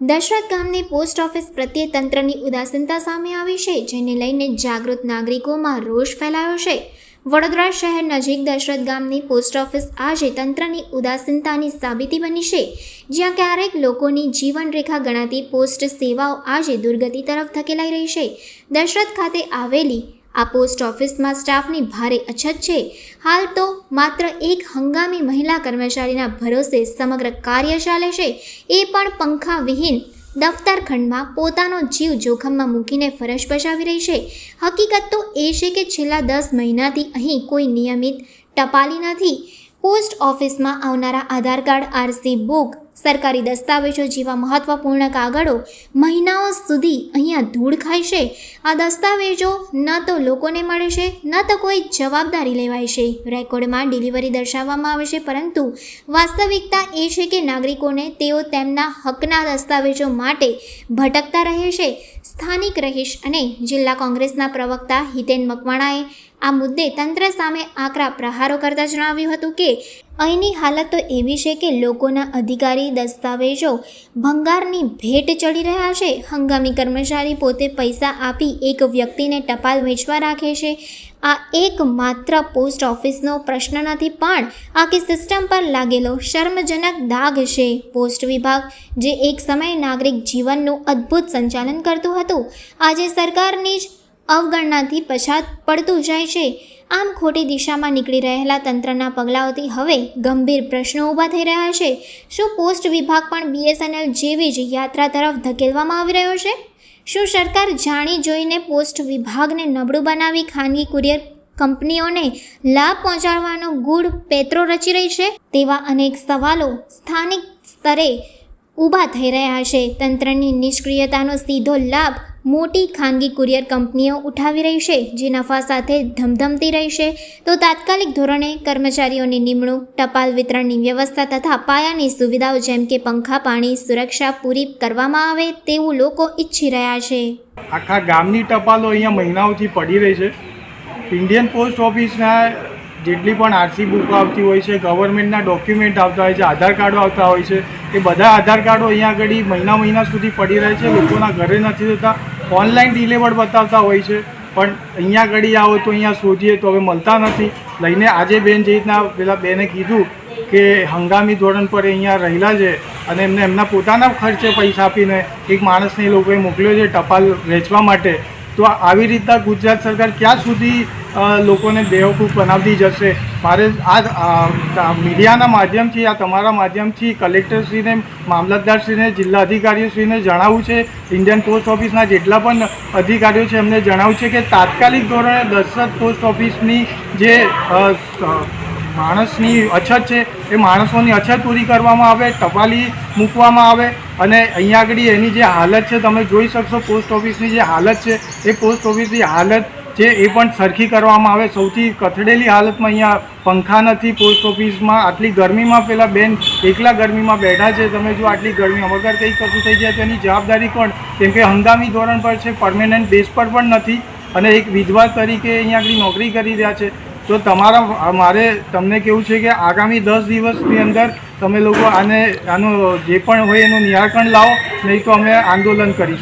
દશરથ ગામની post office પ્રત્યે તંત્રની ઉદાસીનતા સામે આવી છે, જેને લઈને જાગૃત નાગરિકોમાં રોષ ફેલાયો છે. વડોદરા શહેર નજીક દશરથ ગામની પોસ્ટ ઓફિસ આજે તંત્રની ઉદાસીનતાની સાબિતી બની છે. જ્યાં ક્યારેક લોકોની જીવનરેખા ગણાતી પોસ્ટ સેવાઓ આજે દુર્ગતિ તરફ ધકેલાઈ રહી છે. દશરથ ખાતે આવેલી આ પોસ્ટ ઓફિસમાં સ્ટાફની ભારે અછત છે. હાલ તો માત્ર એક હંગામી મહિલા કર્મચારીના ભરોસે સમગ્ર કાર્ય ચાલે છે. એ પણ પંખા વિહીન દફતર ખંડમાં પોતાનો જીવ જોખમમાં મૂકીને ફરજ બજાવી રહી છે. હકીકત તો એ છે કે છેલ્લા દસ મહિનાથી અહીં કોઈ નિયમિત ટપાલી નથી. પોસ્ટ ઓફિસમાં આવનારા આધાર કાર્ડ, આરસી બુક સરકારી દસ્તાવેજો જેવા મહત્વપૂર્ણ કાગળો મહિનાઓ સુધી અહીંયા ધૂળ ખાય છે. આ દસ્તાવેજો ન તો લોકોને મળે છે, ન તો કોઈ જવાબદારી લેવાય છે. રેકોર્ડમાં ડિલિવરી દર્શાવવામાં આવે છે, પરંતુ વાસ્તવિકતા એ છે કે નાગરિકોને તેઓ તેમના હકના દસ્તાવેજો માટે ભટકતા રહે છે. સ્થાનિક રહીશ અને જિલ્લા કોંગ્રેસના પ્રવક્તા હિતેન મકવાણાએ આ મુદ્દે તંત્ર સામે આકરા પ્રહારો કરતા જણાવ્યું હતું કે, અહીંની હાલત તો એવી છે કે લોકોના અધિકારી દસ્તાવેજો ભંગારની ભેટ ચડી રહ્યા છે. હંગામી કર્મચારી પોતે પૈસા આપી એક વ્યક્તિને ટપાલ વેચવા રાખે છે. આ એક માત્ર પોસ્ટ ઓફિસનો પ્રશ્ન નથી, પણ આખી સિસ્ટમ પર લાગેલો શર્મજનક દાગ છે. પોસ્ટ વિભાગ, જે એક સમયે નાગરિક જીવનનું અદ્ભુત સંચાલન કરતું હતું, આજે સરકારની જ અવગણનાથી પછાત પડતું જાય છે. આમ ખોટી દિશામાં નીકળી રહેલા તંત્રના પગલાઓથી હવે ગંભીર પ્રશ્નો ઊભા થઈ રહ્યા છે. શું પોસ્ટ વિભાગ પણ બીએસએનએલ જેવી જ યાત્રા તરફ ધકેલવામાં આવી રહ્યો છે? શું સરકાર જાણી જોઈને પોસ્ટ વિભાગને નબળું બનાવી ખાનગી કુરિયર કંપનીઓને લાભ પહોંચાડવાનો ગુડ પેત્રો રચી રહી છે? તેવા અનેક સવાલો સ્થાનિક સ્તરે ઊભા થઈ રહ્યા છે. તંત્રની નિષ્ક્રિયતાનો સીધો લાભ મોટી ખાનગી કુરિયર કંપનીઓ ઉઠાવી રહી છે, જે નફા સાથે ધમધમતી રહી છે. તો તાત્કાલિક ધોરણે કર્મચારીઓની નિમણૂક, ટપાલ વિતરણની વ્યવસ્થા તથા પાયાની સુવિધાઓ જેમ કે પંખા, પાણી, સુરક્ષા પૂરી કરવામાં આવે તેવું લોકો ઈચ્છી રહ્યા છે. આખા ગામની ટપાલો અહીંયા મહિનાઓથી પડી રહી છે. ઇન્ડિયન પોસ્ટ ઓફિસના જેટલી પણ આરસી બુકો આવતી હોય છે ગવર્મેન્ટના ડોક્યુમેન્ટ આવતા હોય છે, આધાર કાર્ડો આવતા હોય છે, એ બધા આધાર કાર્ડો અહીંયા આગળ મહિના મહિના સુધી પડી રહે છે. લોકોના ઘરે નથી જતા. ઓનલાઈન ડિલિવર્ડ બતાવતા હોય છે. પણ અહીંયા ઘડી આવો તો અહીંયા શોધીએ તો હવે મળતા નથી. લઈને આજે બેન જે રીતના પેલા બેને કીધું કે હંગામી ધોરણ પર અહીંયા રહેલા છે અને એમને એમના પોતાના ખર્ચે પૈસા આપીને એક માણસને એ લોકોએ મોકલ્યો છે ટપાલ વેચવા માટે. તો આવી રીતના ગુજરાત સરકાર ક્યાં સુધી લોકોને બેવકૂફ બનાવતી જશે. મારે આ મીડિયાના માધ્યમથી, આ તમારા માધ્યમથી કલેક્ટરશ્રીને, મામલતદારશ્રીને જિલ્લા અધિકારીશ્રીને જણાવવું છે. ઇન્ડિયન પોસ્ટ ઓફિસના જેટલા પણ અધિકારીઓ છે, એમને જણાવવું છે કે તાત્કાલિક ધોરણે દશરથ પોસ્ટ ઓફિસની જે માણસની અછત છે, એ માણસોની અછત પૂરી કરવામાં આવે, ટપાલી મૂકવામાં આવે અને અહીંયા આગળ એની જે હાલત છે, તમે જોઈ શકશો, પોસ્ટ ઓફિસની જે હાલત છે, એ પોસ્ટ ઓફિસની હાલત છે એ પણ સરખી કરવામાં આવે. સૌથી કથડેલી હાલતમાં અહીંયા પંખા નથી પોસ્ટ ઓફિસમાં આટલી ગરમીમાં પેલા બેન એકલા ગરમીમાં બેઠા છે. તમે જો આટલી ગરમી વગર કંઈ કશું થઈ જાય તો એની જવાબદારી કોણ? કેમ કે હંગામી ધોરણ પર છે પરમેનન્ટ બેસ પર પણ નથી. અને એક વિધવા તરીકે અહીંયા આગળ નોકરી કરી રહ્યા છે. તો તમારા મારે તમને કેવું છે કે આગામી દસ દિવસની અંદર તમે લોકો આને, આનું જે પણ હોય એનું નિરાકરણ લાવો, નહીં તો અમે આંદોલન કરીશું.